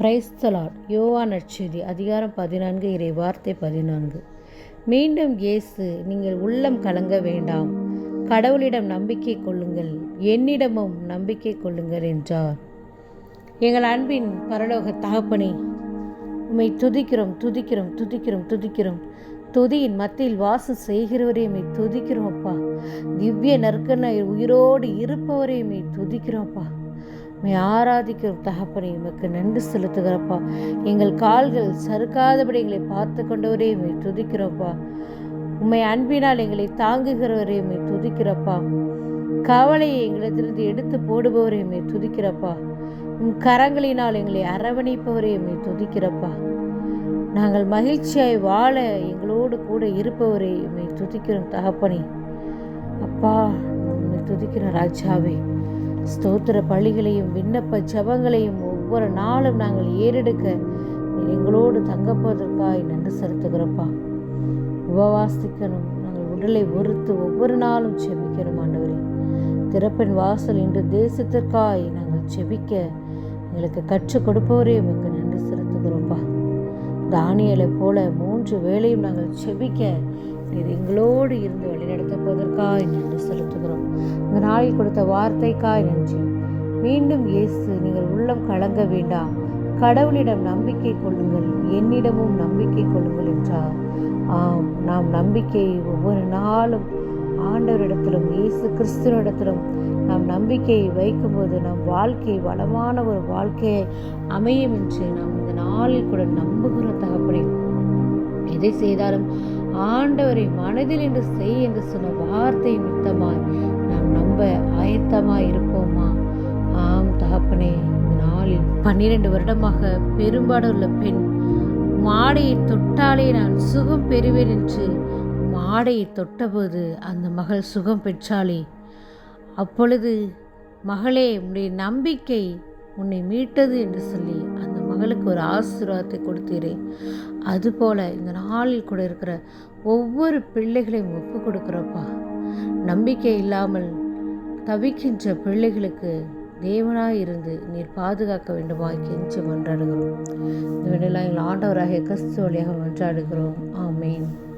Praise the Lord யோவா நட்சதி அதிகாரம் பதினான்கு இறை வார்த்தை பதினான்கு. மீண்டும் இயேசு நீங்கள் உள்ளம் கலங்க வேண்டாம். கடவுளிடம் நம்பிக்கை கொள்ளுங்கள். என்னிடமும் நம்பிக்கை கொள்ளுங்கள் என்றார். எங்கள் அன்பின் பரலோக தகப்பனே உம்மை துதிக்கிறோம் துதிக்கிறோம் துதிக்கிறோம் துதிக்கிறோம். துதியின் மத்தியில் வாசம் செய்கிறவரே உம்மை துதிக்கிறோம் அப்பா. திவ்ய நற்கனை உயிரோடு இருப்பவரே உம்மை துதிக்கிறோம் அப்பா. உம்மை ஆராதிக்கிறோம் தகப்பனை உமக்கு நன்றி செலுத்துகிறப்பா. எங்கள் கால்கள் சறுக்காதபடி எங்களை பார்த்து கொண்டவரே உம்மை துதிக்கிறப்பா. உண்மை அன்பினால் எங்களை தாங்குகிறவரே உண்மை துதிக்கிறப்பா. கவலையை எங்களிடத்திலிருந்து எடுத்து போடுபவரே உண்மை துதிக்கிறப்பா. உன் கரங்களினால் எங்களை அரவணைப்பவரே உண்மை துதிக்கிறப்பா. நாங்கள் மகிழ்ச்சியாய் வாழ எங்களோடு கூட இருப்பவரே உண்மை துதிக்கிறோம் தகப்பனே. அப்பா உண்மை துதிக்கிற ராஜாவே. ஸ்தோத்திர பள்ளிகளையும் விண்ணப்ப ஜபங்களையும் ஒவ்வொரு நாளும் நாங்கள் ஏறெடுக்க எங்களோடு தங்கப்பதற்காய் நன்றி செலுத்துகிறப்பா. உபவாசிக்கணும் நாங்கள் உடலை ஒருத்து ஒவ்வொரு நாளும் செபிக்கணும் ஆண்டவரே. திறப்பின் வாசல் இன்று தேசத்திற்காய் நாங்கள் செபிக்க எங்களுக்கு கற்றுக் கொடுப்பவரே உமக்கு நன்றி செலுத்துகிறோம்ப்பா தானியலை போல மூன்று வேளையும் நாங்கள் செபிக்க நீர் எங்களோடு இருந்து வழிநடத்தப்பதற்காய் நன்றி செலுத்துகிறோம். இந்த நாளில் கொடுத்த வார்த்தைக்காய் நன்றி. மீண்டும் இயேசு நீங்கள் உள்ளம் கலங்க வேண்டாம். கடவுளிடம் நம்பிக்கை கொள்ளுங்கள். என்னிடமும் நம்பிக்கை கொள்ளுங்கள் என்றார். ஆம் நாம் நம்பிக்கையை ஒவ்வொரு நாளும் ஆண்டவரிடத்திலும் இயேசு கிறிஸ்துவனிடத்திலும் நாம் நம்பிக்கையை வைக்கும்போது நம் வாழ்க்கை வளமான ஒரு வாழ்க்கையை அமையும் என்று நாம் இந்த நாளில் கூட நம்புகிற தகப்பனே. எதை செய்தாலும் ஆண்டவரை மனதில் என்று செய் என்று சொன்ன வார்த்தை மித்தமாய் நாம் நம்ப ஆயத்தமாய் இருப்போமா? ஆம் தகப்பனே இந்த நாளில் பன்னிரண்டு வருடமாக பெரும்பாடுள்ள பெண் மாடையை தொட்டாலே நான் சுகம் பெறுவேன் என்று மாடையை தொட்டபோது அந்த மகள் சுகம் பெற்றாளே. அப்பொழுது மகளே உன்னுடைய நம்பிக்கை உன்னை மீட்டது என்று சொல்லி அந்த மகளுக்கு ஒரு ஆசீர்வாதத்தை கொடுத்தீரே. அதுபோல இந்த நாளில் கூட இருக்கிற ஒவ்வொரு பிள்ளைகளையும் ஒப்பு கொடுக்குறப்பா நம்பிக்கை இல்லாமல் தவிக்கின்ற பிள்ளைகளுக்கு தேவனாக இருந்து நீர் பாதுகாக்க வேண்டுமா கெஞ்சி மன்றாடுகிறோம். இந்த வேளையில் எங்கள் ஆண்டவராக கிறிஸ்து வழியாக மன்றாடுகிறோம் ஆமேன்.